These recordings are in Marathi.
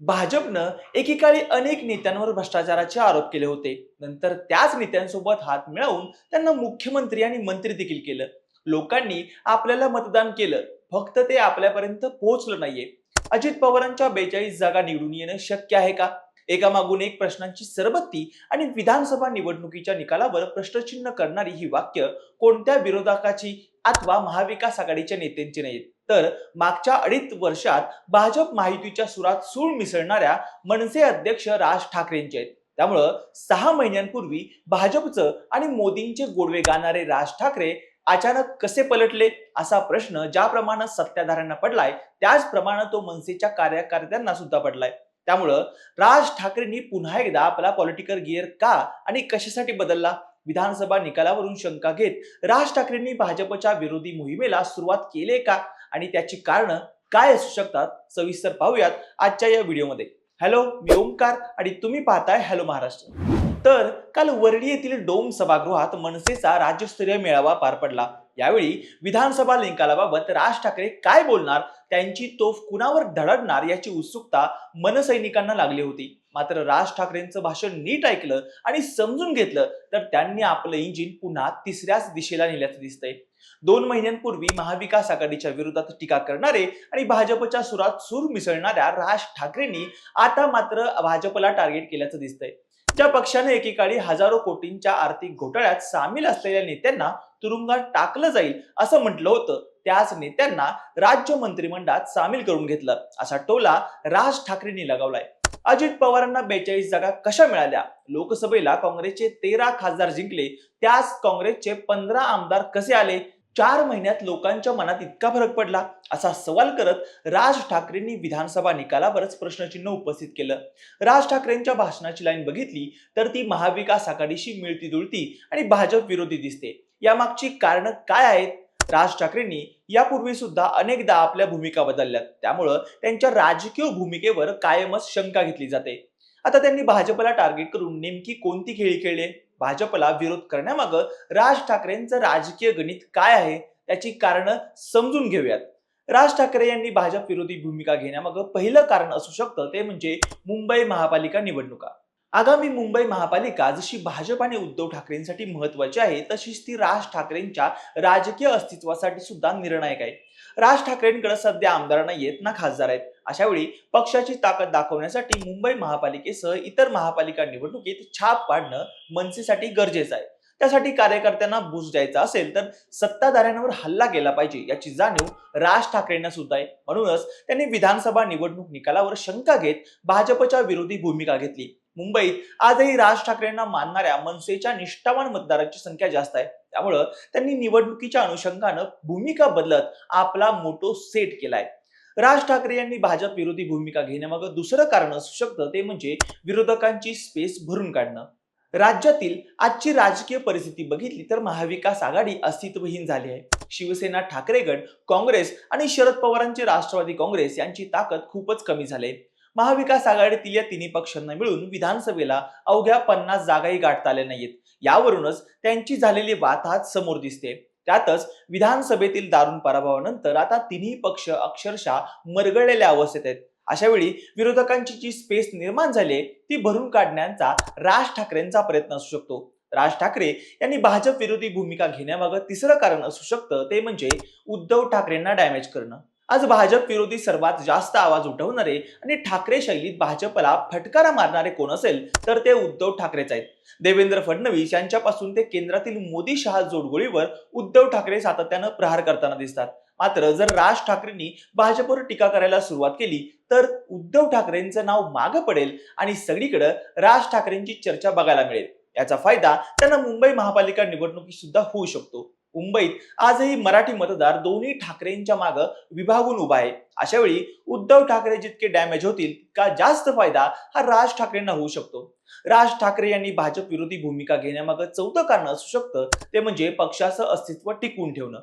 भाजपनं एकेकाळी अनेक नेत्यांवर भ्रष्टाचाराचे आरोप केले होते. नंतर त्याच नेत्यांसोबत हात मिळवून त्यांना मुख्यमंत्री आणि मंत्री देखील केलं. लोकांनी आपल्याला मतदान केलं. फक्त ते आपल्यापर्यंत पोहोचलं नाहीये. अजित पवारांच्या बेचाळीस जागा निवडून येणं शक्य आहे का? एकामागून एक प्रश्नांची सरबत्ती आणि विधानसभा निवडणुकीच्या निकालावर प्रश्नचिन्ह करणारी ही वाक्य कोणत्या विरोधकाची अथवा महाविकास आघाडीच्या नेत्यांची नाहीत तर मागच्या अडीच वर्षात भाजप माहितीच्या सुरात सूळ मिसळणाऱ्या मनसे अध्यक्ष राज ठाकरेंचे आहेत. त्यामुळं सहा महिन्यांपूर्वी भाजपचं आणि मोदींचे गोडवे गाणारे राज ठाकरे अचानक कसे पलटले असा प्रश्न ज्याप्रमाणे सत्ताधाऱ्यांना पडलाय त्याचप्रमाणे तो मनसेच्या कार्यकर्त्यांना सुद्धा पडलाय. त्यामुळं राज ठाकरेंनी पुन्हा एकदा आपला पॉलिटिकल गिअर का आणि कशासाठी बदलला? विधानसभा निकालावरून शंका घेत राज ठाकरेंनी भाजपच्या विरोधी मोहिमेला सुरुवात केली का? आणि त्याची कारणं काय असू शकतात सविस्तर पाहूयात आजच्या या व्हिडिओमध्ये. हॅलो मी ओंकार आणि तुम्ही पाहताय हॅलो महाराष्ट्र. तर काल वर्डी येथील डोम सभागृहात मनसेचा राज्यस्तरीय मेळावा पार पडला. यावेळी विधानसभा निकालाबाबत राज ठाकरे काय बोलणार त्यांची तोफ कुणावर धडकणार याची उत्सुकता मनसैनिकांना लागली होती. मात्र राज ठाकरेंचं भाषण नीट ऐकलं आणि समजून घेतलं तर त्यांनी आपलं इंजिन पुन्हा तिसऱ्याच दिशेला नेल्याचं दिसतंय. दोन महिन्यांपूर्वी महाविकास आघाडीच्या विरोधात टीका करणारे आणि भाजपच्या सुरात सूर मिसळणाऱ्या राज ठाकरेंनी आता मात्र भाजपला टार्गेट केल्याचं दिसतंय. ज्या पक्षाने एकेकाळी हजारो कोटींच्या आर्थिक घोटाळ्यात सामील असलेल्या नेत्यांना तुरुंगात टाकलं जाईल असं म्हटलं होतं त्याच नेत्यांना राज्य मंत्रिमंडळात सामील करून घेतलं असा टोला राज ठाकरेंनी लगावलाय. अजित पवारांना बेचाळीस जागा कशा मिळाल्या? लोकसभेला काँग्रेसचे तेरा खासदार जिंकले. त्याच काँग्रेसचे पंधरा आमदार कसे आले? चार महिन्यात लोकांच्या मनात इतका फरक पडला? असा सवाल करत राज ठाकरेंनी विधानसभा निकालावरच प्रश्नचिन्ह उपस्थित केलं. राज ठाकरेंच्या भाषणाची लाईन बघितली तर ती महाविकास आघाडीशी मिळती जुळती आणि भाजप विरोधी दिसते. यामागची कारणं काय आहेत? राज ठाकरेंनी यापूर्वी सुद्धा अनेकदा आपल्या भूमिका बदलल्यात. त्यामुळं त्यांच्या राजकीय भूमिकेवर कायमच शंका घेतली जाते. आता त्यांनी भाजपला टार्गेट करून नेमकी कोणती खेळी खेळले? भाजपला विरोध करण्यामागं राज ठाकरेंचं राजकीय गणित काय आहे? त्याची कारणं समजून घेऊयात. राज ठाकरे यांनी भाजप विरोधी भूमिका घेण्यामागं पहिलं कारण असू शकतं ते म्हणजे मुंबई महापालिका निवडणुका. आगामी मुंबई महापालिका जशी भाजप आणि उद्धव ठाकरेंसाठी महत्वाची आहे तशीच ती राज ठाकरेंच्या राजकीय अस्तित्वासाठी सुद्धा निर्णायक आहे. राज ठाकरेंकडे सध्या आमदारांना येत ना खासदार आहेत. अशा वेळी पक्षाची ताकद दाखवण्यासाठी मुंबई महापालिकेसह इतर महापालिका निवडणुकीत छाप पाडणं मनसेसाठी गरजेचं आहे. त्यासाठी कार्यकर्त्यांना बूज द्यायचा असेल तर सत्ताधाऱ्यांवर हल्ला केला पाहिजे याची जाणीव राज ठाकरेंना सुद्धा आहे. म्हणूनच त्यांनी विधानसभा निवडणूक निकालावर शंका घेत भाजपच्या विरोधी भूमिका घेतली. मुंबईत आजही राज ठाकरेंना मानणाऱ्या मनसेच्या निष्ठावान मतदारांची संख्या जास्त आहे. त्यामुळं त्यांनी निवडणुकीच्या अनुषंगानं भूमिका बदलत आपला मोटो सेट केलाय. राज ठाकरे यांनी भाजप विरोधी भूमिका घेण्यामागं दुसरं कारण असू शकतं ते म्हणजे विरोधकांची स्पेस भरून काढणं. राज्यातील आजची राजकीय परिस्थिती बघितली तर महाविकास आघाडी अस्तित्वहीन झाली आहे. शिवसेना ठाकरेगड काँग्रेस आणि शरद पवारांचे राष्ट्रवादी काँग्रेस यांची ताकद खूपच कमी झाली आहे. महाविकास आघाडीतील या तिन्ही पक्षांना मिळून विधानसभेला अवघ्या पन्नास जागाही गाठता आल्या नाहीयेत यावरूनच त्यांची झालेली वाताहत समोर दिसते. त्यातच विधानसभेतील दारुण पराभवानंतर आता तिन्ही पक्ष अक्षरशः मरगळलेल्या अवस्थेत आहेत. अशा वेळी विरोधकांची जी स्पेस निर्माण झाली ती भरून काढण्याचा राज ठाकरेंचा प्रयत्न असू शकतो. राज ठाकरे यांनी भाजप विरोधी भूमिका घेण्यामागं तिसरं कारण असू शकतं ते म्हणजे उद्धव ठाकरेंना डॅमेज करणं. आज भाजप विरोधी सर्वात जास्त आवाज उठवणारे आणि ठाकरे शैलीत भाजपला फटकारा मारणारे कोण असेल तर ते उद्धव ठाकरेच आहेत. देवेंद्र फडणवीस यांच्यापासून ते केंद्रातील मोदी शहा जोडगोळीवर उद्धव ठाकरे सातत्यानं प्रहार करताना दिसतात. मात्र जर राज ठाकरेंनी भाजपवर टीका करायला सुरुवात केली तर उद्धव ठाकरेंचं नाव मागं पडेल आणि सगळीकडे राज ठाकरेंची चर्चा बघायला मिळेल. याचा फायदा त्यांना मुंबई महापालिका निवडणुकीत सुद्धा होऊ शकतो. मुंबईत आजही मराठी मतदार दोन्ही ठाकरेंच्या मागं विभागून उभा आहे. अशा वेळी उद्धव ठाकरे जितके डॅमेज होतील का जास्त फायदा हा राज ठाकरेंना होऊ शकतो. राज ठाकरे यांनी भाजप विरोधी भूमिका घेण्यामागं चौथं कारण असू शकतं ते म्हणजे पक्षाचं अस्तित्व टिकवून ठेवणं.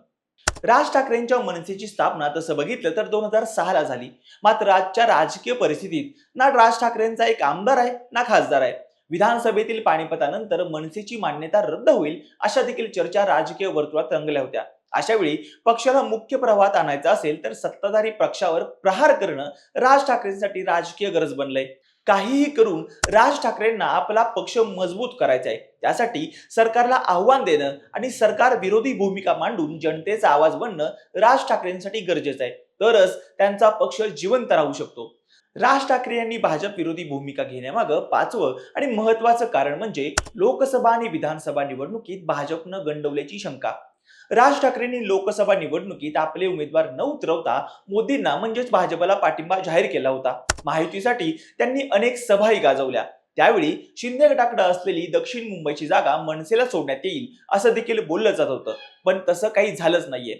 राज ठाकरेंच्या मनसेची स्थापना तसं बघितलं तर दोन हजार सहाला झाली. मात्र आजच्या राजकीय परिस्थितीत ना राज ठाकरेंचा एक आमदार आहे ना खासदार आहे. विधानसभेतील पाणीपतानंतर मनसेची मान्यता रद्द होईल अशा देखील चर्चा राजकीय वर्तुळात रंगल्या होत्या. अशा वेळी पक्षाला मुख्य प्रवाहात आणायचं असेल तर सत्ताधारी पक्षावर प्रहार करणं राज ठाकरेंसाठी राजकीय गरज बनलंय. काहीही करून राज ठाकरेंना आपला पक्ष मजबूत करायचा आहे त्यासाठी सरकारला आव्हान देणं आणि सरकार विरोधी भूमिका मांडून जनतेचा आवाज बनणं राज ठाकरेंसाठी गरजेचं आहे तरच त्यांचा पक्ष जिवंत राहू शकतो. राज ठाकरे यांनी भाजप विरोधी भूमिका घेण्यामागं पाचवं आणि महत्वाचं कारण म्हणजे लोकसभा आणि विधानसभा निवडणुकीत भाजपनं गंडवल्याची शंका. राज ठाकरेंनी लोकसभा निवडणुकीत आपले उमेदवार न उतरवता मोदींना म्हणजेच भाजपला पाठिंबा जाहीर केला होता. माहितीसाठी त्यांनी अनेक सभाही गाजवल्या. त्यावेळी शिंदे गटाकडे असलेली दक्षिण मुंबईची जागा मनसेला सोडण्यात येईल असं देखील बोललं जात होतं. पण तसं काही झालंच नाहीये.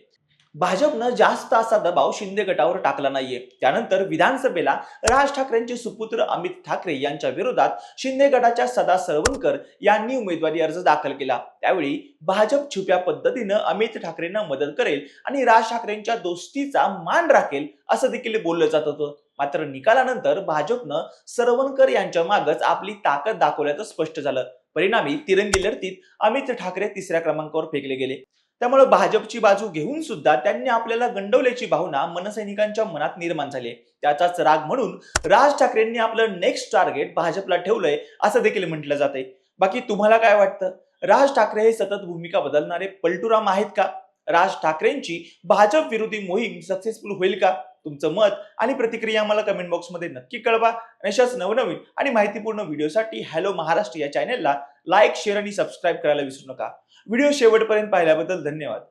भाजपनं जास्त असा दबाव शिंदे गटावर टाकला नाहीये. त्यानंतर विधानसभेला राज ठाकरेंचे सुपुत्र अमित ठाकरे यांच्या विरोधात शिंदे गटाच्या सदा सरवणकर यांनी उमेदवारी अर्ज दाखल केला. त्यावेळी भाजप छुप्या पद्धतीनं अमित ठाकरेंना मदत करेल आणि राज ठाकरेंच्या दोस्तीचा मान राखेल असं देखील बोललं जात होतं. मात्र निकालानंतर भाजपनं सरवणकर यांच्या मागच आपली ताकद दाखवल्याचं स्पष्ट झालं. परिणामी तिरंगी लढतीत अमित ठाकरे तिसऱ्या क्रमांकावर फेकले गेले. त्यामुळे भाजपची बाजू घेऊन सुद्धा त्यांनी आपल्याला गंडवल्याची भावना मनसैनिकांच्या मनात निर्माण झाली आहे. त्याचाच राग म्हणून राज ठाकरेंनी आपलं नेक्स्ट टार्गेट भाजपला ठेवलंय असं देखील म्हटलं जाते बाकी तुम्हाला काय वाटतं? राज ठाकरे हे सतत भूमिका बदलणारे पलटुराम आहेत का? राज ठाकरेंची भाजप विरोधी मोहीम सक्सेसफुल होईल का? तुमचं मत आणि प्रतिक्रिया मला कमेंट बॉक्समध्ये नक्की कळवा. आणि अशाच नवनवीन आणि माहितीपूर्ण व्हिडिओसाठी हॅलो महाराष्ट्र या चॅनेलला लाईक शेअर आणि सबस्क्राईब करायला विसरू नका. व्हिडिओ शेवटपर्यंत पाहिल्याबद्दल धन्यवाद.